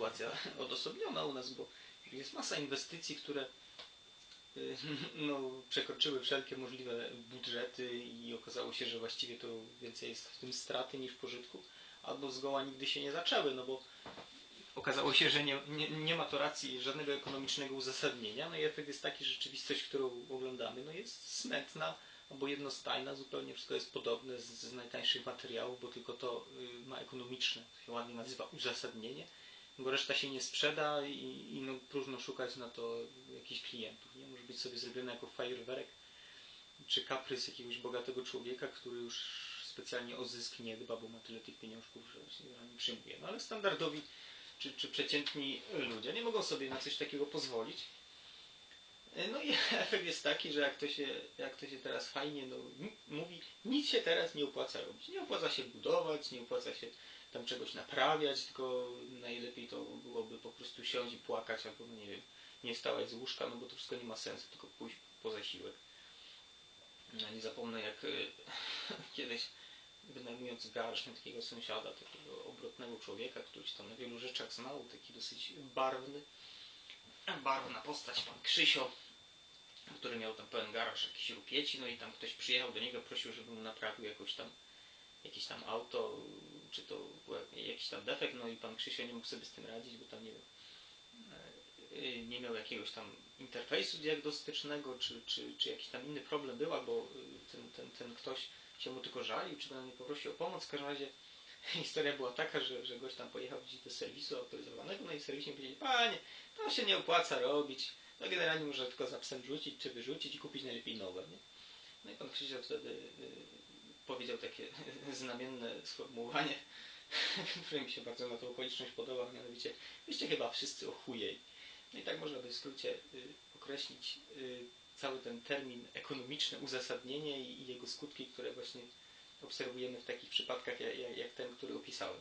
sytuacja odosobniona u nas, bo jest masa inwestycji, które y, no, przekroczyły wszelkie możliwe budżety i okazało się, że właściwie to więcej jest w tym straty niż pożytku, albo zgoła nigdy się nie zaczęły, no bo okazało się, że nie, nie, nie ma to racji żadnego ekonomicznego uzasadnienia, no i efekt jest taki, że rzeczywistość, którą oglądamy, no jest smętna, albo jednostajna, zupełnie wszystko jest podobne z, z najtańszych materiałów, bo tylko to y, ma ekonomiczne, to się ładnie nazywa uzasadnienie, bo reszta się nie sprzeda i, i no, próżno szukać na to jakichś klientów. Nie może być sobie zrobione jako fajerwerek czy kaprys jakiegoś bogatego człowieka, który już specjalnie o zysk nie dba, bo ma tyle tych pieniążków, że się nie przyjmuje. No ale standardowi czy, czy przeciętni ludzie nie mogą sobie na coś takiego pozwolić. No i efekt jest taki, że jak to się, jak to się teraz fajnie no, mówi, nic się teraz nie opłaca robić. Nie opłaca się budować, nie opłaca się tam czegoś naprawiać, tylko najlepiej to byłoby po prostu siąść i płakać, albo nie wiem, nie wstawać z łóżka, no bo to wszystko nie ma sensu, tylko pójść po zasiłek. No nie zapomnę jak kiedyś wynajmując garaż na takiego sąsiada, takiego obrotnego człowieka, który się tam na wielu rzeczach znał, taki dosyć barwny, barwna postać, pan Krzysio, który miał tam pełen garaż jakiś rupieci, no i tam ktoś przyjechał do niego, prosił, żeby mu naprawił jakoś tam jakieś tam auto, czy to jakiś tam defekt, no i pan Krzysio nie mógł sobie z tym radzić, bo tam nie wiem, e, nie miał jakiegoś tam interfejsu diagnostycznego, czy, czy, czy jakiś tam inny problem był, albo ten, ten, ten ktoś się mu tylko żalił, czy nie poprosił o pomoc. W każdym razie historia była taka, że, że gość tam pojechał gdzieś do serwisu autoryzowanego, no i serwisie powiedzieli, panie, to się nie opłaca robić, no generalnie może tylko za psem rzucić, czy wyrzucić i kupić najlepiej nowe, nie? No i pan Krzysztof wtedy y, powiedział takie znamienne sformułowanie, które mi się bardzo na tą okoliczność podoba, mianowicie, wyście chyba wszyscy ochujej. No i tak można by w skrócie y, określić y, cały ten termin ekonomiczne uzasadnienie i, jego skutki, które właśnie obserwujemy w takich przypadkach jak, ten, który opisałem.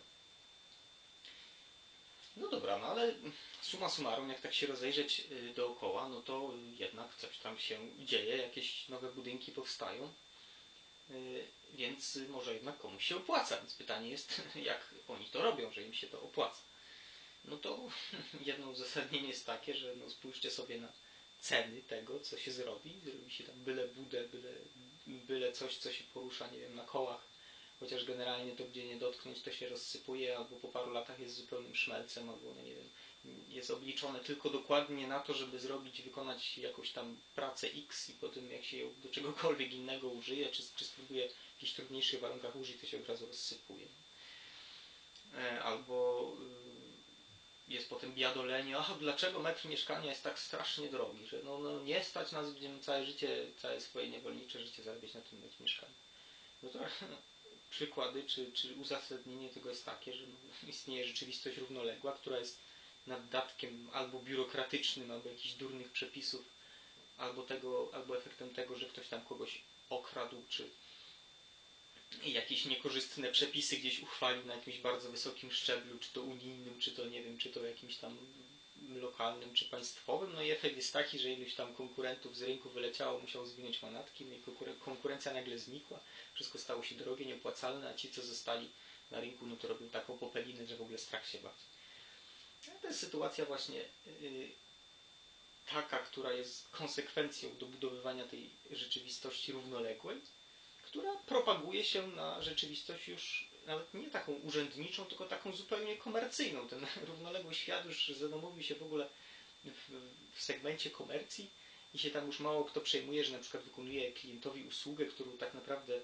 No dobra, no ale suma summarum, jak tak się rozejrzeć y, dookoła, no to jednak coś tam się dzieje, jakieś nowe budynki powstają, więc może jednak komuś się opłaca. Więc pytanie jest, jak oni to robią, że im się to opłaca. No to jedno uzasadnienie jest takie, że no spójrzcie sobie na ceny tego, co się zrobi. Zrobi się tam byle budę, byle, byle coś, co się porusza, nie wiem, na kołach. Chociaż generalnie to, gdzie nie dotknąć, to się rozsypuje, albo po paru latach jest zupełnym szmelcem, albo, no nie wiem, jest obliczone tylko dokładnie na to, żeby zrobić, wykonać jakąś tam pracę X i potem jak się ją do czegokolwiek innego użyje, czy, czy spróbuje w jakichś trudniejszych warunkach użyć, to się od razu rozsypuje. E, albo jest potem biadolenie, a dlaczego metr mieszkania jest tak strasznie drogi, że no, no nie stać nas, będziemy całe życie, całe swoje niewolnicze życie zarabiać na tym metr mieszkania. No to przykłady, czy, czy uzasadnienie tego jest takie, że no, istnieje rzeczywistość równoległa, która jest naddatkiem albo biurokratycznym, albo jakichś durnych przepisów, albo, tego, albo efektem tego, że ktoś tam kogoś okradł, czy, jakieś niekorzystne przepisy gdzieś uchwalił na jakimś bardzo wysokim szczeblu, czy to unijnym, czy to nie wiem, czy to jakimś tam lokalnym, czy państwowym. No i efekt jest taki, że iluś tam konkurentów z rynku wyleciało, musiał zwinąć manatki, no i konkurencja nagle znikła, wszystko stało się drogie, nieopłacalne, a ci, co zostali na rynku, no to robią taką popelinę, że w ogóle strach się bać. To jest sytuacja właśnie yy, taka, która jest konsekwencją dobudowywania tej rzeczywistości równoległej, która propaguje się na rzeczywistość już nawet nie taką urzędniczą, tylko taką zupełnie komercyjną. Ten równoległy świat już zadomowił się w ogóle w segmencie komercji i się tam już mało kto przejmuje, że na przykład wykonuje klientowi usługę, którą tak naprawdę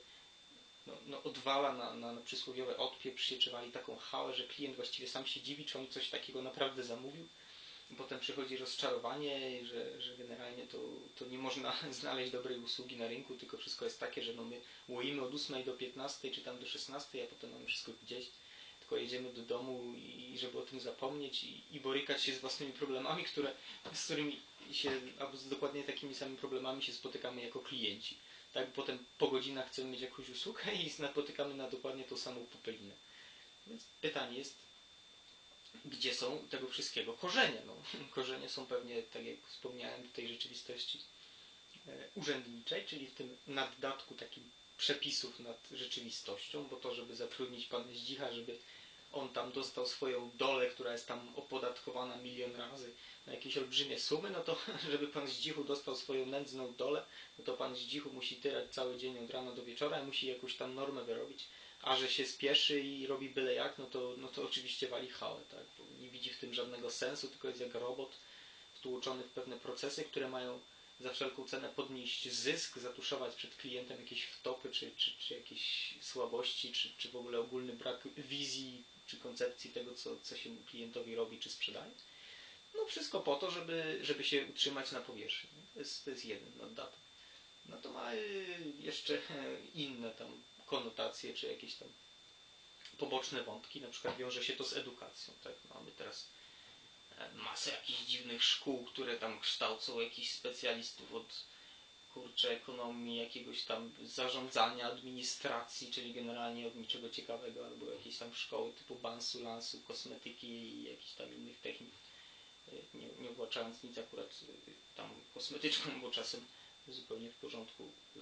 no, no odwala na, na, na przysłowiowe odpieprz się, czy wali taką hałę, że klient właściwie sam się dziwi, czy on coś takiego naprawdę zamówił potem przychodzi rozczarowanie, że, że generalnie to, to nie można znaleźć dobrej usługi na rynku, tylko wszystko jest takie, że no my łoimy od 8 do 15 czy tam do 16, a potem mamy wszystko gdzieś, tylko jedziemy do domu i żeby o tym zapomnieć i, i borykać się z własnymi problemami, które, z którymi się, albo z dokładnie takimi samymi problemami się spotykamy jako klienci. Tak, potem po godzinach chcemy mieć jakąś usługę i napotykamy na dokładnie tą samą popelinę. Więc pytanie jest, gdzie są tego wszystkiego korzenie. No, korzenie są pewnie, tak jak wspomniałem, w tej rzeczywistości e, urzędniczej, czyli w tym naddatku takim przepisów nad rzeczywistością, bo to, żeby zatrudnić pana Zdzicha, żeby on tam dostał swoją dolę, która jest tam opodatkowana milion razy na jakieś olbrzymie sumy, no to żeby pan Zdzichu dostał swoją nędzną dolę, no to pan Zdzichu musi tyrać cały dzień od rana do wieczora i musi jakąś tam normę wyrobić, a że się spieszy i robi byle jak, no to, no to oczywiście wali hałę, tak? Bo nie widzi w tym żadnego sensu, tylko jest jak robot wtłoczony w pewne procesy, które mają za wszelką cenę podnieść zysk, zatuszować przed klientem jakieś wtopy, czy, czy, słabości, czy, czy w ogóle ogólny brak wizji, czy koncepcji tego, co, co się klientowi robi, czy sprzedaje. No wszystko po to, żeby, żeby się utrzymać na powierzchni. To jest, to jest jeden mandat. No to ma y, jeszcze inne tam konotacje, czy jakieś tam poboczne wątki. Na przykład wiąże się to z edukacją. Tak? Mamy teraz masę jakichś dziwnych szkół, które tam kształcą jakichś specjalistów od kurczę ekonomii, jakiegoś tam zarządzania, administracji, czyli generalnie od niczego ciekawego, albo jakieś tam szkoły typu bansu, lansu, kosmetyki i jakichś tam innych technik, e, nie, nie nic akurat e, tam kosmetyczną, bo czasem zupełnie w porządku e,